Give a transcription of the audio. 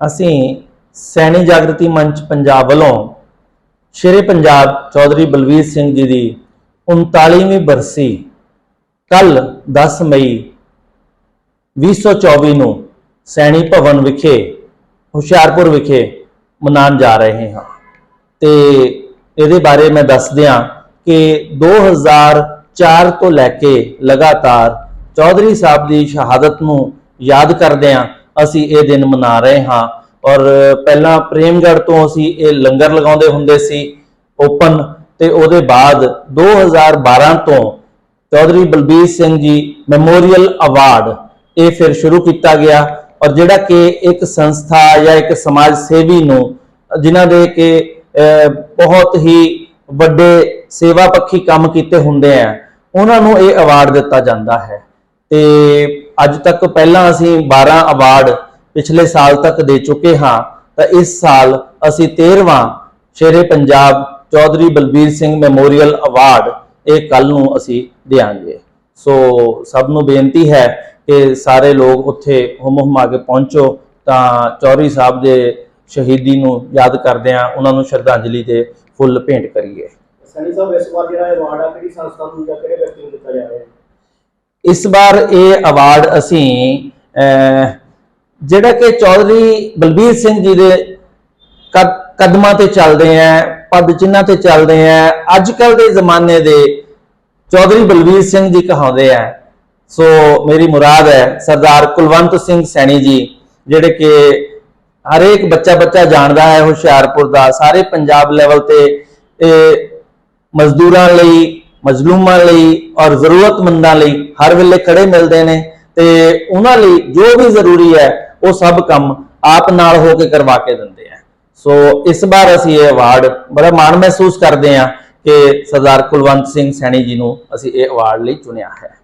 ਅਸੀਂ ਸੈਣੀ ਜਾਗਰਤੀ ਮੰਚ ਪੰਜਾਬ ਵੱਲੋਂ ਸ਼ੇਰੇ ਪੰਜਾਬ ਚੌਧਰੀ ਬਲਵੀਰ ਸਿੰਘ ਜੀ ਦੀ 39ਵੀਂ ਬਰਸੀ ਕੱਲ 10 ਮਈ 2024 ਨੂੰ ਸੈਣੀ ਭਵਨ ਵਿਖੇ, ਹੁਸ਼ਿਆਰਪੁਰ ਵਿਖੇ ਮਨਾਉਣ ਜਾ ਰਹੇ ਹਾਂ। ਤੇ ਇਹਦੇ ਬਾਰੇ ਮੈਂ ਦੱਸ ਦਿਆਂ ਕਿ 2004 ਤੋਂ ਲੈ ਕੇ ਲਗਾਤਾਰ ਚੌਧਰੀ ਸਾਹਿਬ ਦੀ ਸ਼ਹਾਦਤ ਨੂੰ ਯਾਦ ਕਰਦਿਆਂ ਅਸੀਂ ਇਹ ਦਿਨ ਮਨਾ ਰਹੇ ਹਾਂ। ਔਰ ਪਹਿਲਾਂ ਪ੍ਰੇਮਗੜ੍ਹ ਤੋਂ ਅਸੀਂ ਇਹ ਲੰਗਰ ਲਗਾਉਂਦੇ ਹੁੰਦੇ ਸੀ ਓਪਨ ਤੇ ਉਹਦੇ ਬਾਅਦ 2012 ਤੋਂ ਚੌਧਰੀ ਬਲਬੀਰ ਸਿੰਘ ਜੀ ਮੈਮੋਰੀਅਲ ਅਵਾਰਡ ਇਹ ਫਿਰ ਸ਼ੁਰੂ ਕੀਤਾ ਗਿਆ। ਔਰ ਜਿਹੜਾ ਕਿ ਇੱਕ ਸੰਸਥਾ ਜਾਂ ਇੱਕ ਸਮਾਜ ਸੇਵੀ ਨੂੰ ਜਿਨ੍ਹਾਂ ਦੇ ਕਿ ਅਹ, ਬਹੁਤ ਹੀ ਵੱਡੇ ਸੇਵਾ ਪੱਖੀ ਕੰਮ ਕੀਤੇ ਹੁੰਦੇ ਆ ਉਹਨਾਂ ਨੂੰ ਇਹ ਅਵਾਰਡ ਦਿੱਤਾ ਜਾਂਦਾ ਹੈ। ਤੇ ਅੱਜ ਤੱਕ ਪਹਿਲਾਂ ਅਸੀਂ 12 ਅਵਾਰਡ ਪਿਛਲੇ ਸਾਲ ਤੱਕ ਦੇ ਚੁੱਕੇ ਹਾਂ, ਤਾਂ ਇਸ ਸਾਲ ਅਸੀਂ 13ਵਾਂ ਸ਼ੇਰੇ ਪੰਜਾਬ ਚੌਧਰੀ ਬਲਬੀਰ ਸਿੰਘ ਮੈਮੋਰੀਅਲ ਅਵਾਰਡ ਇਹ ਕੱਲ ਨੂੰ ਅਸੀਂ ਦੇਵਾਂਗੇ ਸੋ ਸਭ ਨੂੰ ਬੇਨਤੀ ਹੈ ਕਿ ਸਾਰੇ ਲੋਕ ਉੱਥੇ ਹੁਮ ਹੁਮਾ ਕੇ ਪਹੁੰਚੋ, ਤਾਂ ਚੌਧਰੀ ਸਾਹਿਬ ਦੇ ਸ਼ਹੀਦੀ ਨੂੰ ਯਾਦ ਕਰਦੇ ਆ ਉਹਨਾਂ ਨੂੰ ਸ਼ਰਧਾਂਜਲੀ ਦੇ ਫੁੱਲ ਭੇਂਟ ਕਰੀਏ। ਸੈਣੀ ਸਾਹਿਬ, ਇਸ ਵਾਰ ਜਿਹੜਾ ਅਵਾਰਡ ਆ, ਕਿਹੜੀ ਸੰਸਥਾ ਨੂੰ ਜਾਂ ਕਿਹੜੇ ਵਿਅਕਤੀ ਨੂੰ ਦਿੱਤਾ ਜਾ ਰਿਹਾ ਹੈ? ਇਸ ਵਾਰ ਇਹ ਅਵਾਰਡ ਅਸੀਂ ਜਿਹੜਾ ਕਿ ਚੌਧਰੀ ਬਲਬੀਰ ਸਿੰਘ ਜੀ ਦੇ ਕਦ- ਕਦਮਾਂ ਤੇ ਚੱਲਦੇ ਆ, ਪਦ ਚਿੰਨਾਂ ਤੇ ਚੱਲਦੇ ਆ ਅੱਜ ਕੱਲ ਦੇ ਜ਼ਮਾਨੇ ਦੇ ਚੌਧਰੀ ਬਲਬੀਰ ਸਿੰਘ ਜੀ ਕਹਾਉਂਦੇ ਆ। ਸੋ ਮੇਰੀ ਮੁਰਾਦ ਹੈ, ਸਰਦਾਰ ਕੁਲਵੰਤ ਸਿੰਘ ਸੈਣੀ ਜੀ, ਜਿਹੜੇ ਕਿ ਹਰੇਕ ਬੱਚਾ ਬੱਚਾ ਜਾਣਦਾ ਹੈ ਹੁਸ਼ਿਆਰਪੁਰ ਦਾ, ਸਾਰੇ ਪੰਜਾਬ ਲੈਵਲ ਤੇ ਇਹ ਮਜ਼ਦੂਰਾਂ ਲਈ ਮਜ਼ਲੂਮਾਂ ਲਈ ਔਰ ਜ਼ਰੂਰਤਮੰਦਾਂ ਲਈ ਹਰ ਵੇਲੇ ਖੜੇ ਮਿਲਦੇ ਨੇ ਤੇ ਉਹਨਾਂ ਲਈ ਜੋ ਵੀ ਜ਼ਰੂਰੀ ਹੈ, ਉਹ ਸਭ ਕੰਮ ਆਪ ਨਾਲ ਹੋ ਕੇ ਕਰਵਾ ਕੇ ਦਿੰਦੇ ਆ। ਸੋ ਇਸ ਵਾਰ ਅਸੀਂ ਇਹ ਅਵਾਰਡ ਬੜਾ ਮਾਣ ਮਹਿਸੂਸ ਕਰਦੇ ਹਾਂ ਕਿ ਸਰਦਾਰ ਕੁਲਵੰਤ ਸਿੰਘ ਸੈਣੀ ਜੀ ਨੂੰ ਅਸੀਂ ਇਹ ਅਵਾਰਡ ਲਈ ਚੁਣਿਆ ਹੈ।